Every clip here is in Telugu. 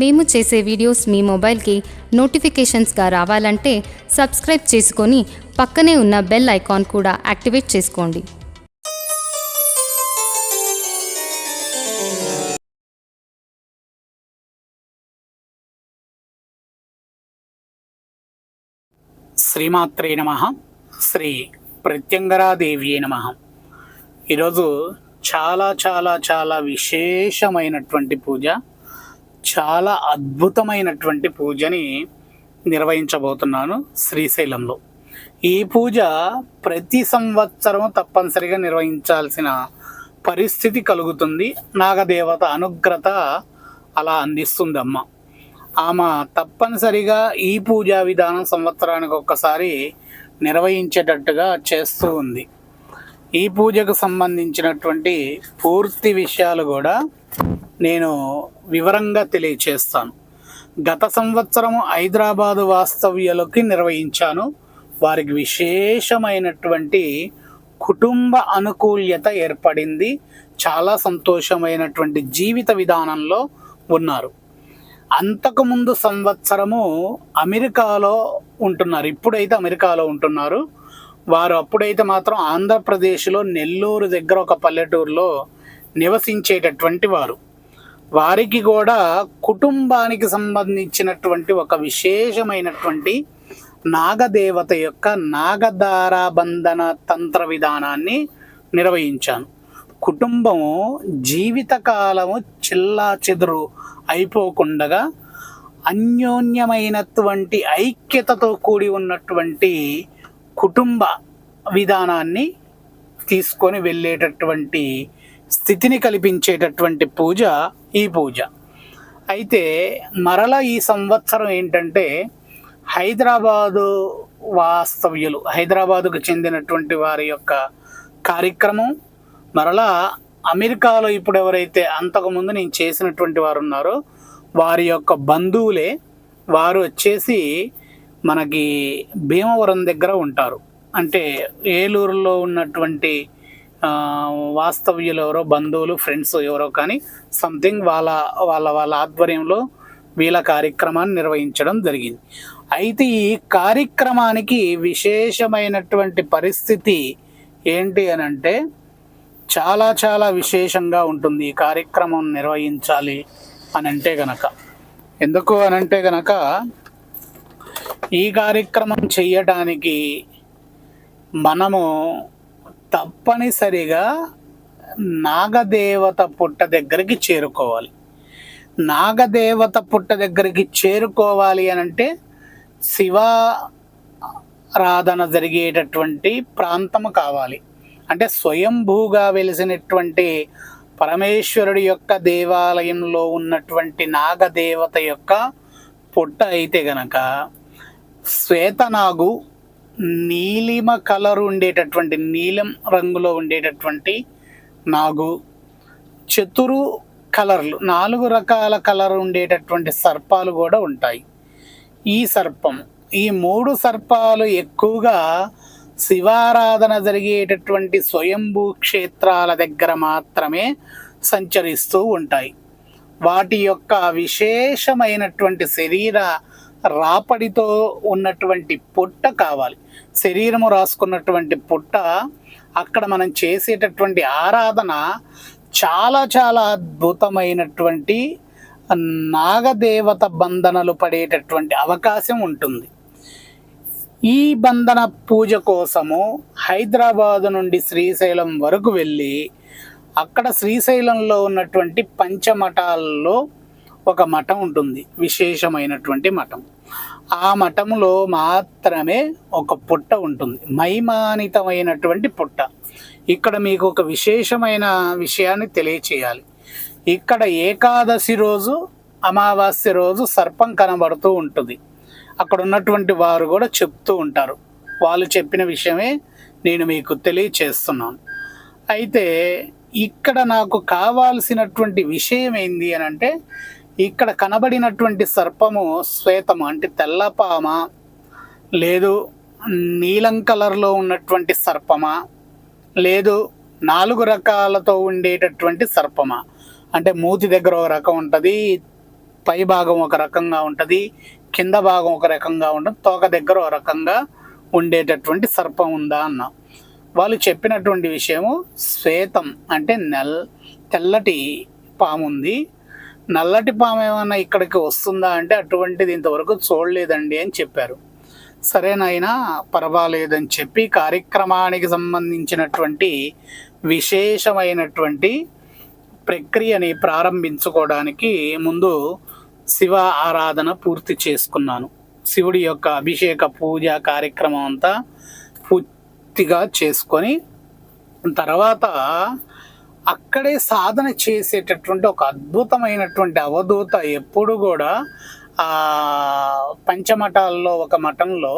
మేము చేసే వీడియోస్ మీ మొబైల్కి నోటిఫికేషన్స్గా రావాలంటే సబ్స్క్రైబ్ చేసుకొని పక్కనే ఉన్న బెల్ ఐకాన్ కూడా యాక్టివేట్ చేసుకోండి. శ్రీమాత్రే నమ. శ్రీ ప్రత్యంగరాదేవి నమ. ఈరోజు చాలా చాలా చాలా విశేషమైనటువంటి పూజ. చాలా అద్భుతమైనటువంటి పూజని నిర్వహించబోతున్నాను శ్రీశైలంలో. ఈ పూజ ప్రతి సంవత్సరం తప్పనిసరిగా నిర్వహించాల్సిన పరిస్థితి కలుగుతుంది. నాగదేవత అనుగ్రత అలా అందిస్తుంది అమ్మ ఆమె తప్పనిసరిగా ఈ పూజా విధానం సంవత్సరానికి ఒక్కసారి నిర్వహించేటట్టుగా చేస్తూ ఉంది. ఈ పూజకు సంబంధించినటువంటి పూర్తి విషయాలు కూడా నేను వివరంగా తెలియచేస్తాను. గత సంవత్సరం హైదరాబాదు వాస్తవ్యులకి నిర్వహించాను. వారికి విశేషమైనటువంటి కుటుంబ అనుకూల్యత ఏర్పడింది. చాలా సంతోషమైనటువంటి జీవిత విధానంలో ఉన్నారు. అంతకుముందు సంవత్సరము అమెరికాలో ఉంటున్నారు. ఇప్పుడైతే అమెరికాలో ఉంటున్నారు. వారు అప్పుడైతే మాత్రం ఆంధ్రప్రదేశ్లో నెల్లూరు దగ్గర ఒక పల్లెటూరులో నివసించేటటువంటి వారు. వారికి కూడా కుటుంబానికి సంబంధించినటువంటి ఒక విశేషమైనటువంటి నాగదేవత యొక్క నాగధారాబంధన తంత్ర విధానాన్ని నిర్వహించాను. కుటుంబము జీవితకాలము చిల్లా చెదురు అయిపోకుండగా అన్యోన్యమైనటువంటి ఐక్యతతో కూడి ఉన్నటువంటి కుటుంబ విధానాన్ని తీసుకొని వెళ్ళేటటువంటి స్థితిని కల్పించేటటువంటి పూజ ఈ పూజ. అయితే మరల ఈ సంవత్సరం ఏంటంటే హైదరాబాదు వాస్తవ్యులు హైదరాబాదుకు చెందినటువంటి వారి యొక్క కార్యక్రమం మరలా అమెరికాలో ఇప్పుడు ఎవరైతే అంతకుముందు నేను చేసినటువంటి వారు ఉన్నారో వారి యొక్క బంధువులే వారు వచ్చేసి మనకి భీమవరం దగ్గర ఉంటారు. అంటే ఏలూరులో ఉన్నటువంటి వాస్తవ్యులు ఎవరో బంధువులు ఫ్రెండ్స్ ఎవరో కానీ సంథింగ్ వాళ్ళ వాళ్ళ వాళ్ళ ఆధ్వర్యంలో వీళ్ళ కార్యక్రమాన్ని నిర్వహించడం జరిగింది. అయితే ఈ కార్యక్రమానికి విశేషమైనటువంటి పరిస్థితి ఏంటి అని అంటే చాలా చాలా విశేషంగా ఉంటుంది ఈ కార్యక్రమం నిర్వహించాలి అని అంటే గనక. ఎందుకు అని అంటే గనక ఈ కార్యక్రమం చేయటానికి మనము తప్పనిసరిగా నాగదేవత పుట్ట దగ్గరికి చేరుకోవాలి. నాగదేవత పుట్ట దగ్గరికి చేరుకోవాలి అని అంటే శివారాధన జరిగేటటువంటి ప్రాంతము కావాలి. అంటే స్వయంభూగా వెలిసినటువంటి పరమేశ్వరుడి యొక్క దేవాలయంలో ఉన్నటువంటి నాగదేవత యొక్క పుట్ట అయితే గనక శ్వేతనాగు నీలిమ కలర్ ఉండేటటువంటి నీలం రంగులో ఉండేటటువంటి నాగు. చతురు కలర్లు నాలుగు రకాల కలర్ ఉండేటటువంటి సర్పాలు కూడా ఉంటాయి. ఈ సర్పం ఈ మూడు సర్పాలు ఎక్కువగా శివారాధన జరిగేటటువంటి స్వయంభూ క్షేత్రాల దగ్గర మాత్రమే సంచరిస్తూ ఉంటాయి. వాటి యొక్క విశేషమైనటువంటి శరీర రాపడితో ఉన్నటువంటి పుట్ట కావాలి. శరీరము రాసుకున్నటువంటి పుట్ట అక్కడ మనం చేసేటటువంటి ఆరాధన చాలా చాలా అద్భుతమైనటువంటి నాగదేవత బంధనలు పడేటటువంటి అవకాశం ఉంటుంది. ఈ బంధన పూజ కోసము హైదరాబాదు నుండి శ్రీశైలం వరకు వెళ్ళి అక్కడ శ్రీశైలంలో ఉన్నటువంటి పంచమఠాల్లో ఒక మఠం ఉంటుంది. విశేషమైనటువంటి మఠం. ఆ మఠంలో మాత్రమే ఒక పుట్ట ఉంటుంది. మైమానితమైనటువంటి పుట్ట. ఇక్కడ మీకు ఒక విశేషమైన విషయాన్ని తెలియచేయాలి. ఇక్కడ ఏకాదశి రోజు అమావాస్య రోజు సర్పం కనబడుతూ ఉంటుంది. అక్కడ ఉన్నటువంటి వారు కూడా చెప్తూ ఉంటారు. వాళ్ళు చెప్పిన విషయమే నేను మీకు తెలియచేస్తున్నాను. అయితే ఇక్కడ నాకు కావాల్సినటువంటి విషయం ఏంది అని అంటే ఇక్కడ కనబడినటువంటి సర్పము శ్వేతము అంటే తెల్లపామ లేదు నీలం కలర్లో ఉన్నటువంటి సర్పమా? లేదు నాలుగు రకాలతో ఉండేటటువంటి సర్పమా? అంటే మూతి దగ్గర ఒక రకం ఉంటుంది పై భాగం ఒక రకంగా ఉంటుంది కింద భాగం ఒక రకంగా ఉంటుంది తోక దగ్గర ఒక రకంగా ఉండేటటువంటి సర్పం ఉందా అన్నా. వాళ్ళు చెప్పినటువంటి విషయము శ్వేతం అంటే నెల్ తెల్లటి పాము ఉంది నల్లటి పాము ఏమైనా ఇక్కడికి వస్తుందా అంటే అటువంటిది ఇంతవరకు చూడలేదండి అని చెప్పారు. సరేనైనా పర్వాలేదని చెప్పి కార్యక్రమానికి సంబంధించినటువంటి విశేషమైనటువంటి ప్రక్రియని ప్రారంభించుకోవడానికి ముందు శివ ఆరాధన పూర్తి చేసుకున్నాను. శివుడి యొక్క అభిషేక పూజ కార్యక్రమం అంతా పూర్తిగా చేసుకొని తర్వాత అక్కడే సాధన చేసేటటువంటి ఒక అద్భుతమైనటువంటి అవధూత ఎప్పుడు కూడా ఆ పంచమఠాల్లో ఒక మఠంలో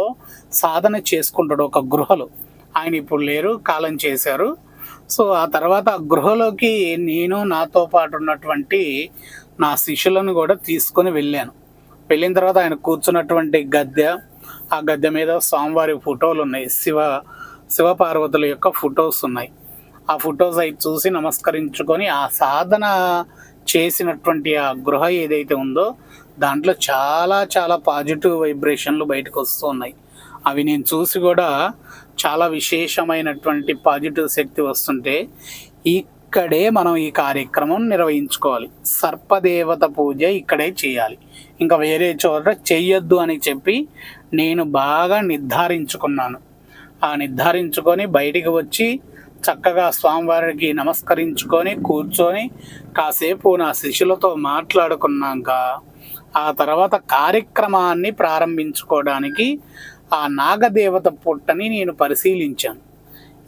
సాధన చేసుకుంటాడు ఒక గృహలు. ఆయన ఇప్పుడు లేరు కాలం చేశారు. సో ఆ తర్వాత ఆ గృహలోకి నేను నాతో పాటు ఉన్నటువంటి నా శిష్యులను కూడా తీసుకొని వెళ్ళాను. వెళ్ళిన తర్వాత ఆయన కూర్చున్నటువంటి గద్దె ఆ గద్దె మీద స్వామివారి ఫోటోలు ఉన్నాయి. శివ శివపార్వతుల యొక్క ఫొటోస్ ఉన్నాయి. ఆ ఫొటోస్ అవి చూసి నమస్కరించుకొని ఆ సాధన చేసినటువంటి ఆ గృహ ఏదైతే ఉందో దాంట్లో చాలా చాలా పాజిటివ్ వైబ్రేషన్లు బయటకు వస్తూ ఉన్నాయి. అవి నేను చూసి కూడా చాలా విశేషమైనటువంటి పాజిటివ్ శక్తి వస్తుంటే ఇక్కడే మనం ఈ కార్యక్రమం నిర్వహించుకోవాలి. సర్పదేవత పూజ ఇక్కడే చేయాలి. ఇంకా వేరే చోట చెయ్యొద్దు అని చెప్పి నేను బాగా నిర్ధారించుకున్నాను. ఆ నిర్ధారించుకొని బయటికి వచ్చి చక్కగా స్వామివారికి నమస్కరించుకొని కూర్చొని కాసేపు నా శిష్యులతో మాట్లాడుకున్నాక ఆ తర్వాత కార్యక్రమాన్ని ప్రారంభించుకోవడానికి ఆ నాగదేవత పుట్టని నేను పరిశీలించాను.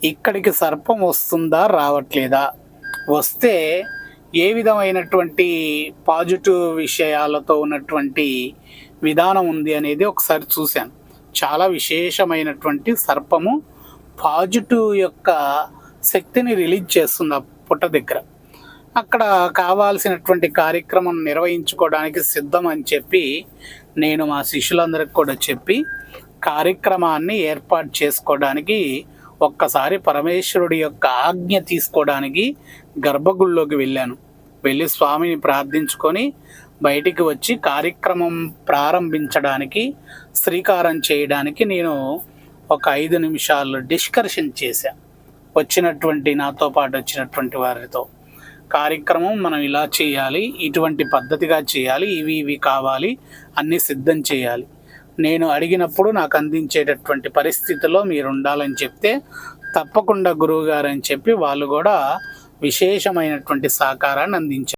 ఇక్కడికి సర్పం వస్తుందా రావట్లేదా? వస్తే ఏ విధమైనటువంటి పాజిటివ్ విషయాలతో ఉన్నటువంటి విధానం ఉంది అనేది ఒకసారి చూశాను. చాలా విశేషమైనటువంటి సర్పము పాజిటివ్ యొక్క శక్తిని రిలీజ్ చేస్తుంది ఆ పుట్ట దగ్గర. అక్కడ కావాల్సినటువంటి కార్యక్రమం నిర్వహించుకోవడానికి సిద్ధం అని చెప్పి నేను మా శిష్యులందరికి కూడా చెప్పి కార్యక్రమాన్ని ఏర్పాటు చేసుకోవడానికి ఒక్కసారి పరమేశ్వరుడి యొక్క ఆజ్ఞ తీసుకోవడానికి గర్భగుడిలోకి వెళ్ళాను. వెళ్ళి స్వామిని ప్రార్థించుకొని బయటికి వచ్చి కార్యక్రమం ప్రారంభించడానికి శ్రీకారం చేయడానికి నేను ఒక ఐదు నిమిషాలు డిస్కషన్ చేశా. వచ్చినటువంటి నాతో పాటు వచ్చినటువంటి వారితో. కార్యక్రమం మనం ఇలా చేయాలి ఇటువంటి పద్ధతిగా చేయాలి ఇవి ఇవి కావాలి అన్నీ సిద్ధం చేయాలి. నేను అడిగినప్పుడు నాకు అందించేటటువంటి పరిస్థితిలో మీరు ఉండాలని చెప్తే తప్పకుండా గురువుగారు అని చెప్పి వాళ్ళు కూడా విశేషమైనటువంటి సహకారాన్ని అందించారు.